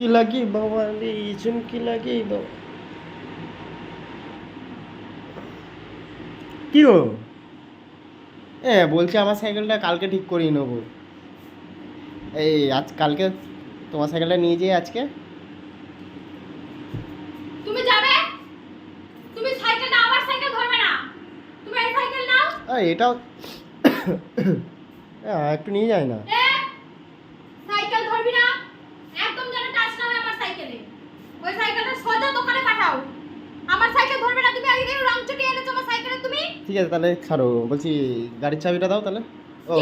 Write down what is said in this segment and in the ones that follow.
কি লাগি বাবা? রে চুমকি লাগি বাবা? কি গো এ বলছি আমার সাইকেলটা কালকে ঠিক করিয়ে নেব। এই আজ কালকে তোমার সাইকেলটা নিয়ে যেয়ে আজকে। তুমি যাবে? তুমি সাইকেল না আমার সাইকেল ধরবে না। তুমি এই সাইকেল নাও। আ, এটাও এ, একটু নিয়ে যায় না এ সাইকেল ধরবি না একদম যেন টাচ না হয় আমার সাইকেলে ওই সাইকেলটা সোজা দোকানে পাঠাও আমার সাইকেল ধরবে না তুমি আগে রং চুটি এনেছো আমার সাইকেলে তুমি? ঠিক আছে তাহলে ছাড়ো। বলছি গাড়ির চাবিটা দাও তাহলে। ও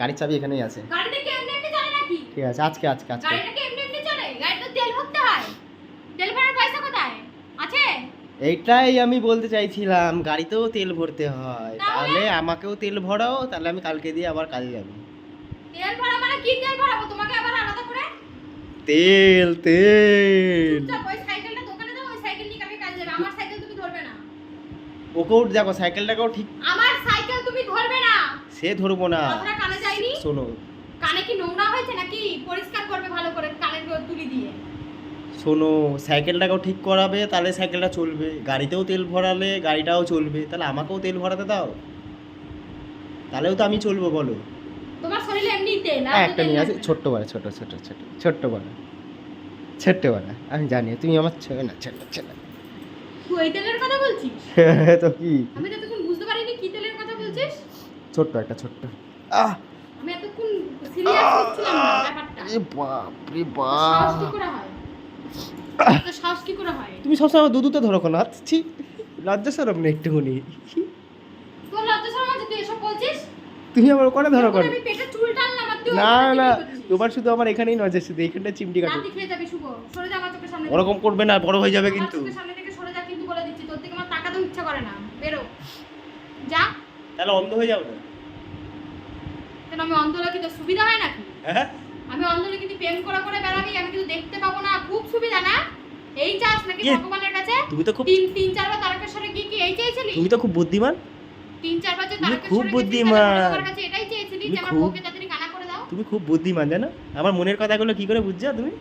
গাড়ির চাবি এখানেই আছে। গাড়িটা কি এমনি এমনি চলে নাকি? ঠিক আছে আজকে আজকে আজকে। গাড়িটা কি এমনি এমনি চলে? গাড়িতে তেল ভরতে হয়। তেল ভরার পয়সা কোথায়? আছে? এইটাই আমি বলতে চাইছিলাম গাড়িতেও তেল ভরতে হয়। তাহলে? আমাকেও তেল ভরাও তাহলে আমি কালকে দিয়ে আবার কাজে যাব। তেল ভরা মানে কি তেল ভরাবো? তোমাকে আবার আলাদা করে? তেল তেল। ওই সাইকেলটা দোকানে দাও ওই সাইকেল নিয়ে কালকে কাজে যাবে। আমার সাইকেল ওকেও দেখো সাইকেলটাকেও ঠিক আমার সাইকেল তুমি ধরবে না। সে ধরবো না। কথাটা কানে যায়নি শোনো। কানে কি নোংরা হয়েছে নাকি? পরিষ্কার করবে ভালো করে কানের তুলি দিয়ে। শোনো সাইকেলটাকেও ঠিক করাবে তাহলে সাইকেলটা চলবে। গাড়িতেও তেল ভরালে গাড়িটাও চলবে। তাহলে আমাকেও তেল ভরাতে দাও। তাহলেও তো আমি চলবো বলো। তোমার শরীরে এমনি তেল হ্যাঁ একটা নিয়ে আসি না। ছোট্ট বাড়া ছোট ছোট ছোট ছোট্ট বাড়া ছোট্ট বাড়া আমি জানি তুমি আমার ছেলে না ছেলে ছেলে। ওই তেলের কথা বলছিস? তো কি? আমি তো বুঝতে পারিনি কি তেলের কথা বলছিস। ছোট্ট একটা ছোট্ট। আহ! আমি এতক্ষণ সিরিয়াস হচ্ছিলাম না ব্যাপারটা। এ বাপ রে সাহস কি বাপ করে হয়? তো সাহস কি করে হয়? তুমি সবসময় আমার দুধুতে ধরো কেন। আচ্ছি লজ্জা সরব না একটুখানি। তোর লজ্জা শরম আছে তুই এসব বলছিস? তুমি আমার ওখানে ধরো কেন। আমি পেটে চুল টানলাম আর তুই না না তোমার শুধু আমার এখানেই নজর শুধু এইখানটা চিমটি কাটো। খেয়ে যাবি শুভ। সরে যা আমার চোখের সামনে। ওরকম করবে না বড় হয়ে যাবে কিন্তু চোখের সামনে থেকে সরে যা কিন্তু বলে দিচ্ছি তোর থেকে আমার তাকাতেও ইচ্ছা করে না বেরো যা তাহলে অন্ধ হয়ে যাও না কেন আমি অন্ধ হলে তোর সুবিধা হয় নাকি? হ্যাঁ আমি অন্ধ হলে কিন্তু প্রেম করে করে বেড়াবি আমি কিন্তু দেখতে পাবো না। খুব সুবিধা না? এই চাস নাকি ভগবানের কাছে? তুমি তো খুব তিন তিন চারবার তারকেশ্বরে গিয়ে কি এই চেয়েছিলি? তুমি তো খুব বুদ্ধিমান। তিন চারবার যে তারকেশ্বরে খুব বুদ্ধিমান। কাছে এটাই চেয়েছিলি যে আমার বউকে তাড়াতাড়ি কানা করে দাও তুমি খুব বুদ্ধিমান জানো? আমার মনের কথাগুলো কি করে বুঝছ তুমি?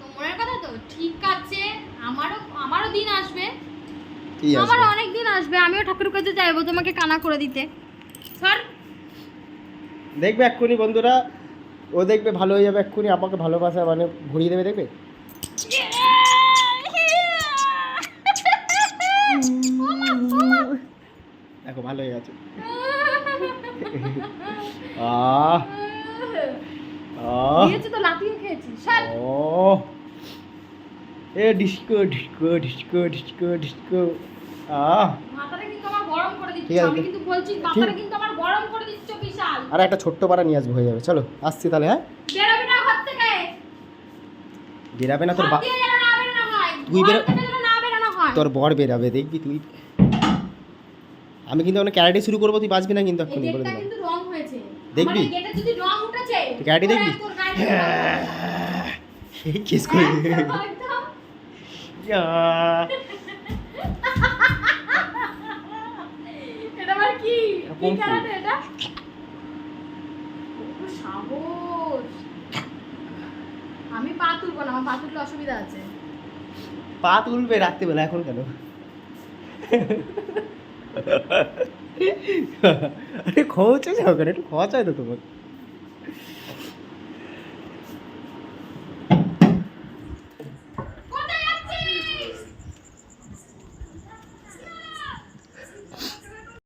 তো মনের কথা তো ঠিক আছে। আমারও আমারও দিন আসবে। আমারও অনেক দিন আসবে আমিও ঠাকুরের কাছে যাইবো তোমাকে কানা করে দিতে। সর। দেখবে এক্ষুনি বন্ধুরা ও দেখবে ভালো হয়ে যাবে এক্ষুনি আমাকে ভালোবাসা মানে ভরিয়ে দেবে দেখবে? দেখো ভালো হয়ে গেছে। আহ। আহ। তো লাতিও খেয়েছি। সর। ও। এ disco disco disco disco disco. আর একটা ছোট্ট পাড়া নিয়ে আসব হয়ে যাবে। চলো আসছি তাহলে হ্যাঁ? বেরোবি না তোর তুই বেরো- তোর বর বেরাবে দেখবি তুই। আমি কিন্তু এখন ক্যারাটে শুরু করব তুই বাঁচবি না কিন্তু এক্ষুনি বলে দিলাম। দেখবি? গাড়ি দেখবি? কিস করে কি এটা কি কম্ফু। কারাতে এটা সাহস। আমি পা তুলবো না আমার পা তুললে অসুবিধা আছে। পা তুলবে রাত্রিবেলা এখন কেন? আরে খোঁচে যাও কেন একটু খোঁচাই তো তোমাকে।